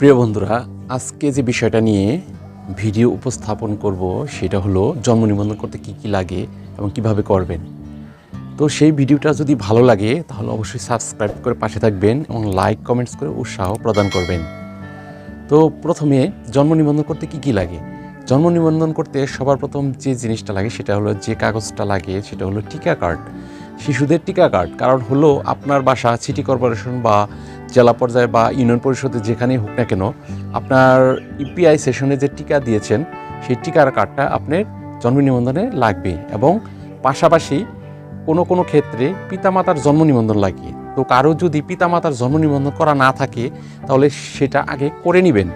প্রিয় বন্ধুরা, আজকে যে বিষয়টা নিয়ে ভিডিও উপস্থাপন করব সেটা হলো জন্ম নিবন্ধন করতে কি কি লাগে এবং কীভাবে করবেন। তো সেই ভিডিওটা যদি ভালো লাগে, তাহলে অবশ্যই সাবস্ক্রাইব করে পাশে থাকবেন এবং লাইক, কমেন্টস করে উৎসাহ প্রদান করবেন। তো প্রথমে জন্ম নিবন্ধন করতে কি কি লাগে? জন্ম নিবন্ধন করতে সবার প্রথম যে জিনিসটা লাগে সেটা হলো যে কাগজটা লাগে সেটা হলো টিকা কার্ড। শিশুদের টিকা কার্ড, কারণ হলো আপনার বাসা সিটি কর্পোরেশন বা জেলা পর্যায়ে বা ইউনিয়ন পরিষদে যেখানেই হোক না কেন, আপনার ইপিআই সেশনে যে টিকা দিয়েছেন, সেই টিকার কার্ডটা আপনার জন্ম নিবন্ধনে লাগবে এবং পাশাপাশি কোনো কোনো ক্ষেত্রে পিতামাতার জন্ম নিবন্ধন লাগে তো কারও যদি পিতামাতার জন্ম নিবন্ধন করা না থাকে, তাহলে সেটা আগে করে নেবেন।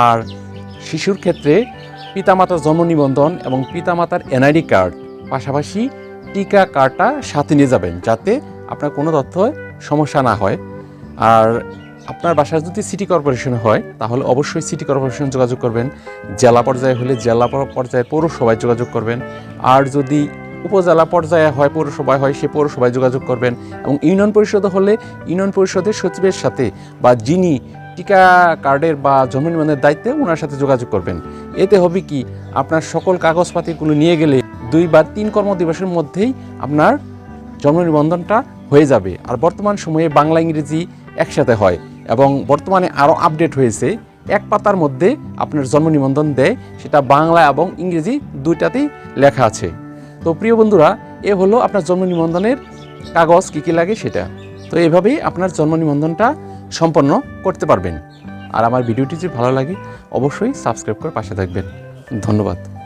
আর শিশুর ক্ষেত্রে পিতামাতার জন্ম নিবন্ধন এবং পিতামাতার এনআইডি কার্ড পাশাপাশি টিকা কার্ডটা সাথে নিয়ে যাবেন যাতে আপনার কোনো তথ্য সমস্যা না হয়। আর আপনার বাসায় যদি সিটি কর্পোরেশন হয়, তাহলে অবশ্যই সিটি কর্পোরেশন যোগাযোগ করবেন। জেলা পর্যায়ে হলে জেলা পর- পর্যায়ে পৌরসভায় যোগাযোগ করবেন। আর যদি উপজেলা পর্যায়ে হয়, পৌরসভায় হয়, সে পৌরসভায় যোগাযোগ করবেন। এবং ইউনিয়ন পরিষদ হলে ইউনিয়ন পরিষদের সচিবের সাথে বা যিনি টিকা কার্ডের বা জন্ম নিবন্ধনের দায়িত্বে ওনার সাথে যোগাযোগ করবেন। এতে হবে কি, আপনার সকল কাগজপাতিগুলো নিয়ে গেলে দুই বা তিন কর্মদিবসের মধ্যেই আপনার জন্ম নিবন্ধনটা হয়ে যাবে। আর বর্তমান সময়ে বাংলা ইংরেজি একসাথে হয় এবং বর্তমানে আরও আপডেট হয়েছে। এক পাতার মধ্যে আপনার জন্ম নিবন্ধন দেয়, সেটা বাংলা এবং ইংরেজি দুইটাতেই লেখা আছে। তো প্রিয় বন্ধুরা, এ হলো আপনার জন্ম নিবন্ধনের কাগজ, কী কী লাগে সেটা। তো এভাবেই আপনার জন্ম নিবন্ধনটা সম্পন্ন করতে পারবেন। আর আমার ভিডিওটি যদি ভালো লাগে, অবশ্যই সাবস্ক্রাইব করে পাশে থাকবেন। ধন্যবাদ।